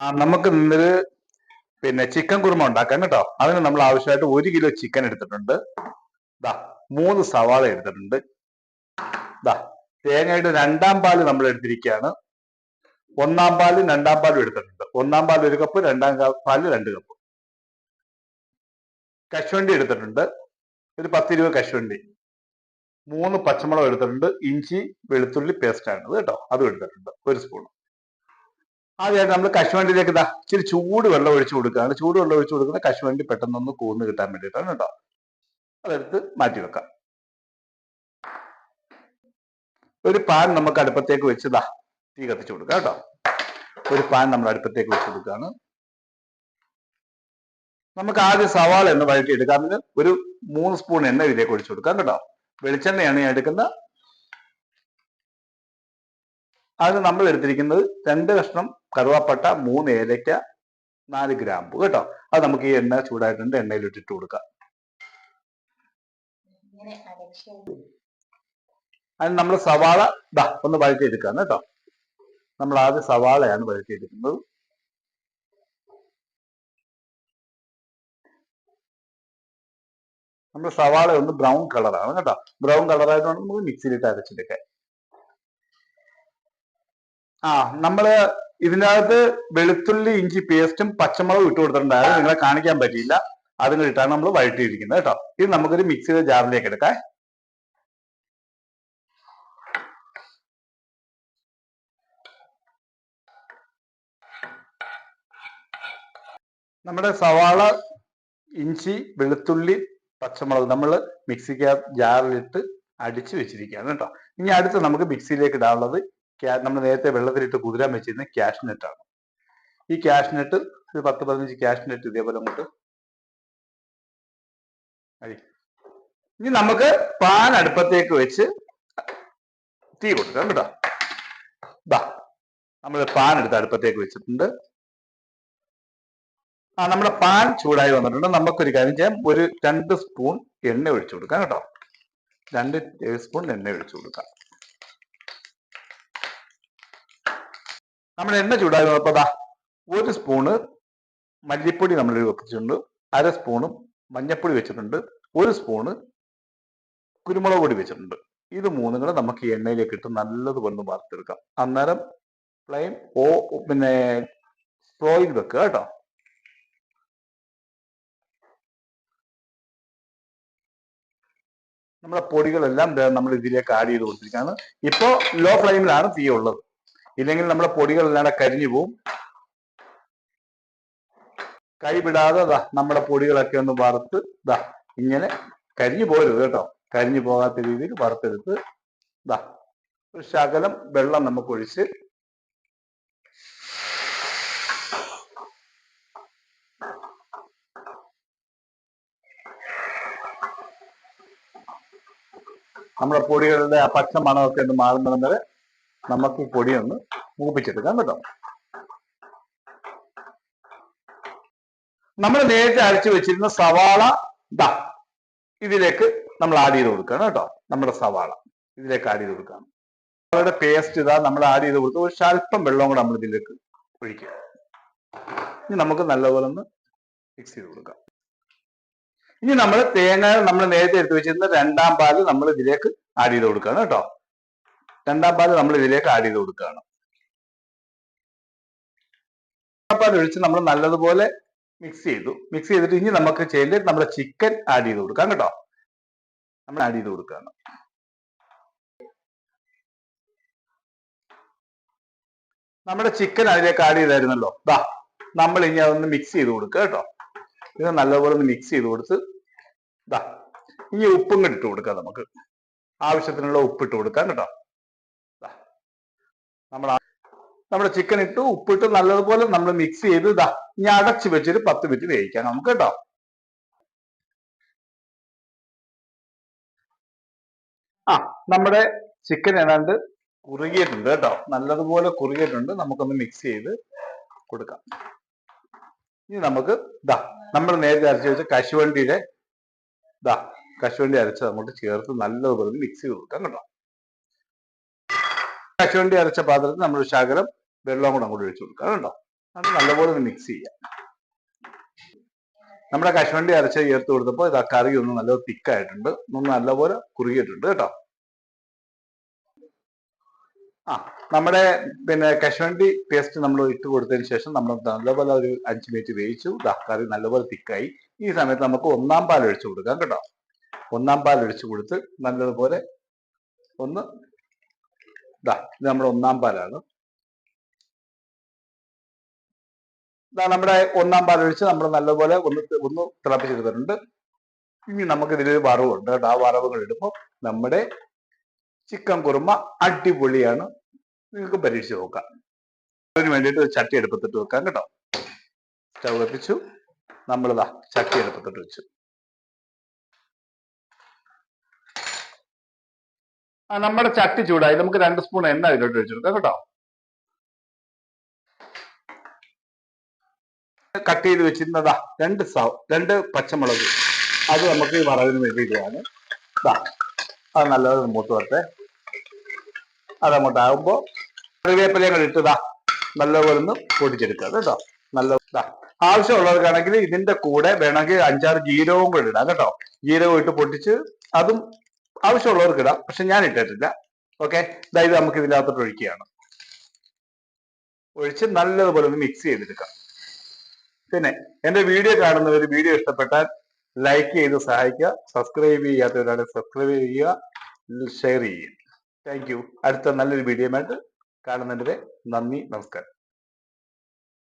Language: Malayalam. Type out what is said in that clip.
നമുക്ക് ഇന്നൊരു പിന്നെ ചിക്കൻ കുറുമ ഉണ്ടാക്കാം കേട്ടോ. അതിന് നമ്മൾ ആവശ്യമായിട്ട് ഒരു കിലോ ചിക്കൻ എടുത്തിട്ടുണ്ട്. ദാ മൂന്ന് സവാള എടുത്തിട്ടുണ്ട്. ദാ തേങ്ങയുടെ രണ്ടാം പാൽ നമ്മൾ എടുത്തിരിക്കുകയാണ്. ഒന്നാം പാലും രണ്ടാം പാലും എടുത്തിട്ടുണ്ട്. ഒന്നാം പാൽ ഒരു കപ്പ് രണ്ടാം പാൽ രണ്ട് കപ്പ് കശുവണ്ടി എടുത്തിട്ടുണ്ട്. ഒരു പത്തിരുപത് കശുവണ്ടി. മൂന്ന് പച്ചമുളക് എടുത്തിട്ടുണ്ട്. ഇഞ്ചി വെളുത്തുള്ളി പേസ്റ്റ് ആണ്. കേട്ടോ അതും എടുത്തിട്ടുണ്ട്. ഒരു സ്പൂൺ ആദ്യമായിട്ട് നമ്മൾ കശുവണ്ടിയിലേക്ക് ഇതാ ഇച്ചിരി ചൂട് വെള്ളം ഒഴിച്ചു കൊടുക്കുകയാണ് ചൂട് വെള്ളം ഒഴിച്ചു കൊടുക്കുന്ന കശുവണ്ടി പെട്ടെന്നൊന്ന് കൂർന്ന് കിട്ടാൻ വേണ്ടിയിട്ടാണ് കേട്ടോ. അതെടുത്ത് മാറ്റി വെക്കാം. ഒരു പാൻ നമുക്ക് അടുപ്പത്തേക്ക് വെച്ച് ദാ തീ കത്തിച്ചു കൊടുക്കാം കേട്ടോ. ഒരു പാൻ നമ്മൾ അടുപ്പത്തേക്ക് വെച്ച് കൊടുക്കുകയാണ്. നമുക്ക് ആദ്യം സവാള എന്ന് വഴറ്റി എടുക്കാം അതിന് ഒരു മൂന്ന് സ്പൂൺ എണ്ണ ഇതിലേക്ക് ഒഴിച്ചു കൊടുക്കാം കേട്ടോ. വെളിച്ചെണ്ണയാണ് ഞാൻ എടുക്കുന്നത് അതിന് നമ്മൾ എടുത്തിരിക്കുന്നത് രണ്ട് കഷ്ണം കറുവാപ്പട്ട മൂന്ന് ഏലയ്ക്ക നാല് ഗ്രാമ്പു. കേട്ടോ? അത് നമുക്ക് ഈ എണ്ണ ചൂടായിട്ടുണ്ട് എണ്ണയിൽ ഇട്ടിട്ട് കൊടുക്കാം. അതിന് നമ്മൾ സവാള ദാ ഒന്ന് വഴറ്റിയെടുക്കാം കേട്ടോ. നമ്മൾ ആദ്യം സവാളയാണ് വഴറ്റിയെടുക്കുന്നത്. നമ്മൾ സവാള ഒന്ന് ബ്രൗൺ കളറാണ് കേട്ടോ. ബ്രൗൺ കളറായിട്ട് നമുക്ക് മിക്സിയിലിട്ട് അരച്ചെടുക്കാൻ ആ നമ്മൾ ഇതിനകത്ത് വെളുത്തുള്ളി ഇഞ്ചി പേസ്റ്റും പച്ചമുളകും ഇട്ട് കൊടുത്തിട്ടുണ്ടായിരുന്നു നിങ്ങളെ കാണിക്കാൻ പറ്റിയില്ല. അതും ഇട്ടാണ് നമ്മൾ വഴറ്റിയിരിക്കുന്നത് കേട്ടോ. ഇത് നമുക്കൊരു മിക്സിയുടെ ജാറിലേക്ക് എടുക്കാം. നമ്മുടെ സവാള ഇഞ്ചി വെളുത്തുള്ളി പച്ചമുളക് നമ്മൾ മിക്സിക്ക് ജാറിലിട്ട് അടിച്ചു വെച്ചിരിക്കുകയാണ് കേട്ടോ. ഇനി അടുത്ത് നമുക്ക് മിക്സിയിലേക്ക് ഇടാനുള്ളത് നമ്മൾ നേരത്തെ വെള്ളത്തിലിട്ട് കുതിരാൻ വെച്ചിരുന്ന ക്യാഷ് ആണ്. ഈ ക്യാഷ് നെറ്റ് ഒരു പത്ത് പതിനഞ്ച് ക്യാഷ് നെറ്റ് ഇതേപോലെ അങ്ങോട്ട്. ഇനി നമുക്ക് പാൻ അടുപ്പത്തേക്ക് വെച്ച് തീ കൊടുക്കാം കേട്ടോ. ദാ നമ്മൾ പാൻ എടുത്ത് അടുപ്പത്തേക്ക് വെച്ചിട്ടുണ്ട്. ആ നമ്മുടെ പാൻ ചൂടായി വന്നിട്ടുണ്ട്. നമുക്കൊരു കാര്യം ചെയ്യാം. ഒരു രണ്ട് സ്പൂൺ എണ്ണ ഒഴിച്ചു കൊടുക്കാം കേട്ടോ. രണ്ട് ടേബിൾ സ്പൂൺ എണ്ണ ഒഴിച്ചു കൊടുക്കാം. നമ്മുടെ എണ്ണ ചൂടായി ദാ ഒരു സ്പൂണ് മല്ലിപ്പൊടി നമ്മൾ വെച്ചിട്ടുണ്ട് അര സ്പൂണും മഞ്ഞപ്പൊടി വെച്ചിട്ടുണ്ട് ഒരു സ്പൂണ് കുരുമുളക് പൊടി വെച്ചിട്ടുണ്ട്. ഇത് മൂന്നും കൂടെ നമുക്ക് ഈ എണ്ണയിലേക്ക് ഇട്ട് നല്ലതുപോലെ ഒന്ന് വറുത്തെടുക്കാം. അന്നേരം ഫ്ലെയിം ഓ പിന്നെ സ്ലോയിൽ വെക്കുക കേട്ടോ. നമ്മുടെ പൊടികളെല്ലാം നമ്മൾ ഇതിലേക്ക് ആഡ് ചെയ്ത് കൊടുത്തിരിക്കുകയാണ്. ഇപ്പോ ലോ ഫ്ലെയിമിലാണ് തീ ഉള്ളത്. ഇല്ലെങ്കിൽ നമ്മുടെ പൊടികളെല്ലാം കൂടെ കരിഞ്ഞു പോവും. കൈവിടാതെ ദാ നമ്മുടെ പൊടികളൊക്കെ ഒന്ന് വറുത്ത് ദാ ഇങ്ങനെ കരിഞ്ഞു പോരുത് കേട്ടോ. കരിഞ്ഞു പോകാത്ത രീതിയിൽ വറുത്തെടുത്ത് ദാ ഒരു ശകലം വെള്ളം നമുക്ക് ഒഴിച്ച് നമ്മുടെ പൊടികളുടെ ആ പച്ച മണമൊക്കെ ഒന്ന് മാറുന്നിടം വരെ നമുക്ക് പൊടി ഒന്ന് മൂപ്പിച്ചെടുക്കാം നമ്മൾ നേരത്തെ അരച്ചു വെച്ചിരുന്ന സവാള ദാ ഇതിലേക്ക് നമ്മൾ ആഡ് ചെയ്ത് കൊടുക്കണം കേട്ടോ. നമ്മുടെ സവാള ഇതിലേക്ക് ആഡ് ചെയ്ത് കൊടുക്കണം സവാളയുടെ പേസ്റ്റ് ഇതാ നമ്മൾ ആഡ് ചെയ്ത് കൊടുത്ത് ഒരു അല്പം വെള്ളം കൂടെ നമ്മൾ ഇതിലേക്ക് ഒഴിക്കുക. ഇനി നമുക്ക് നല്ലപോലെ ഒന്ന് മിക്സ് ചെയ്ത് കൊടുക്കാം. ഇനി നമ്മൾ തേങ്ങ നമ്മൾ നേരത്തെ എടുത്ത് വെച്ചിരുന്ന രണ്ടാം പാൽ നമ്മൾ ഇതിലേക്ക് ആഡ് ചെയ്ത് കൊടുക്കണം കേട്ടോ. രണ്ടാം പാൽ നമ്മൾ ഇതിലേക്ക് ആഡ് ചെയ്ത് കൊടുക്കുകയാണ്. രണ്ടാം പാൽ ഒഴിച്ച് നമ്മൾ നല്ലതുപോലെ മിക്സ് ചെയ്തു. മിക്സ് ചെയ്തിട്ട് ഇനി നമുക്ക് ചെയ്യേണ്ടത് നമ്മുടെ ചിക്കൻ ആഡ് ചെയ്ത് കൊടുക്കാം കേട്ടോ. നമ്മൾ ആഡ് ചെയ്ത് കൊടുക്കുകയാണ്. നമ്മുടെ ചിക്കൻ അതിലേക്ക് ആഡ് ചെയ്തായിരുന്നല്ലോ. ദാ നമ്മൾ ഇനി അതൊന്ന് മിക്സ് ചെയ്ത് കൊടുക്കുക കേട്ടോ. ഇത് നല്ലപോലെ ഒന്ന് മിക്സ് ചെയ്ത് കൊടുത്ത് ദാ ഇനി ഉപ്പും കൂടി ഇട്ട് കൊടുക്കാം നമുക്ക്. ആവശ്യത്തിനുള്ള ഉപ്പ് ഇട്ട് കൊടുക്കാം കേട്ടോ. നമ്മൾ നമ്മുടെ ചിക്കൻ ഇട്ട് ഉപ്പിട്ട് നല്ലതുപോലെ നമ്മൾ മിക്സ് ചെയ്ത്. ഇതാ ഇനി അടച്ചു വെച്ചിട്ട് പത്ത് മിനിറ്റ് വേവിക്കാം നമുക്ക് കേട്ടോ. ആ നമ്മുടെ ചിക്കൻ ഏതാണ്ട് കുറുകിയിട്ടുണ്ട് കേട്ടോ. നല്ലതുപോലെ കുറുകിയിട്ടുണ്ട്. നമുക്കൊന്ന് മിക്സ് ചെയ്ത് കൊടുക്കാം. ഇനി നമുക്ക് ദാ നമ്മൾ നേരത്തെ അരച്ച് വെച്ച കശുവണ്ടിയുടെ ദാ കശുവണ്ടി അരച്ച് അങ്ങോട്ട് ചേർത്ത് നല്ലതുപോലെ മിക്സ് ചെയ്ത് കൊടുക്കാം കേട്ടോ. കശുവണ്ടി അരച്ച പാത്രത്തിൽ നമ്മൾ ശകലം വെള്ളവും കൂടെ അങ്ങോട്ട് ഒഴിച്ചു കൊടുക്കാം കേട്ടോ അത് നല്ലപോലെ ഒന്ന് മിക്സ് ചെയ്യാം നമ്മുടെ കശുവണ്ടി അരച്ച് ചേർത്ത് കൊടുത്തപ്പോൾ ഇത് ആ കറി ഒന്ന് നല്ല തിക്കായിട്ടുണ്ട്. ഒന്ന് നല്ലപോലെ കുറുകിയിട്ടുണ്ട് കേട്ടോ. ആ നമ്മുടെ പിന്നെ കശുവണ്ടി പേസ്റ്റ് നമ്മൾ ഇട്ട് കൊടുത്തതിന് ശേഷം നമ്മൾ നല്ലപോലെ ഒരു അഞ്ച് മിനിറ്റ് വേവിച്ചു. കറി നല്ലപോലെ തിക്കായി. ഈ സമയത്ത് നമുക്ക് ഒന്നാം പാൽ ഒഴിച്ചു കൊടുക്കാം കേട്ടോ. ഒന്നാം പാൽ ഒഴിച്ചു കൊടുത്ത് നല്ലതുപോലെ ഒന്ന് ദാ ഇത് നമ്മുടെ ഒന്നാം പാലാണ്. ഇതാ നമ്മുടെ ഒന്നാം പാൽ ഒഴിച്ച് നമ്മൾ നല്ലപോലെ ഒന്ന് ഒന്ന് തിളപ്പിച്ചെടുത്തിട്ടുണ്ട്. ഇനി നമുക്ക് ഇതിലൊരു വറവുണ്ട് കേട്ടോ. ആ വറവുകൾ ഇടുമ്പോൾ നമ്മുടെ ചിക്കൻ കുറുമ അടിപൊളിയാണ്. നിങ്ങൾക്ക് പരീക്ഷിച്ച് നോക്കാം. അതിന് വേണ്ടിയിട്ട് ചട്ടി എടുപ്പത്തിട്ട് വെക്കാം കേട്ടോ. സ്റ്റവ് നമ്മളിതാ ചട്ടി എടുപ്പത്തിട്ട് വെച്ചു. ആ നമ്മുടെ ചട്ടി ചൂടായി. നമുക്ക് രണ്ട് സ്പൂൺ എണ്ണ അതിലോട്ട് ഒഴിച്ചെടുക്കാം കേട്ടോ. കട്ട് ചെയ്ത് വെച്ചിരുന്നതാ രണ്ട് സവ രണ്ട് പച്ചമുളക്. അത് നമുക്ക് ഈ വറവിന് വേണ്ടിയിട്ടാണ് അത് നല്ലത് മൂത്ത് വരട്ടെ. അതങ്ങോട്ടാകുമ്പോ കറിവേപ്പിലയും കൂടി ഇട്ടതാ നല്ലപോലെ ഒന്ന് പൊടിച്ചെടുക്കുക കേട്ടോ. നല്ല ആവശ്യമുള്ളവർക്കാണെങ്കിൽ ഇതിന്റെ കൂടെ വേണമെങ്കിൽ അഞ്ചാറ് ജീരകവും കൂടി ഇടാം കേട്ടോ. ജീരകം ഇട്ട് പൊട്ടിച്ച് അതും ആവശ്യമുള്ളവർക്ക് ഇടാം. പക്ഷെ ഞാൻ ഇട്ടിട്ടില്ല. ഓക്കെ ഇതായത് നമുക്ക് ഇതിനകത്തോട്ട് ഒഴിക്കുകയാണ്. ഒഴിച്ച് നല്ലതുപോലെ ഒന്ന് മിക്സ് ചെയ്തെടുക്കാം. പിന്നെ എന്റെ വീഡിയോ കാണുന്നവർ വീഡിയോ ഇഷ്ടപ്പെട്ടാൽ ലൈക്ക് ചെയ്ത് സഹായിക്കുക. സബ്സ്ക്രൈബ് ചെയ്യാത്തവരാണെങ്കിൽ സബ്സ്ക്രൈബ് ചെയ്യുക. ഷെയർ ചെയ്യുക. താങ്ക് യു അടുത്ത നല്ലൊരു വീഡിയോ ആയിട്ട് കാണുന്നതിന്റെ നന്ദി നമസ്കാരം.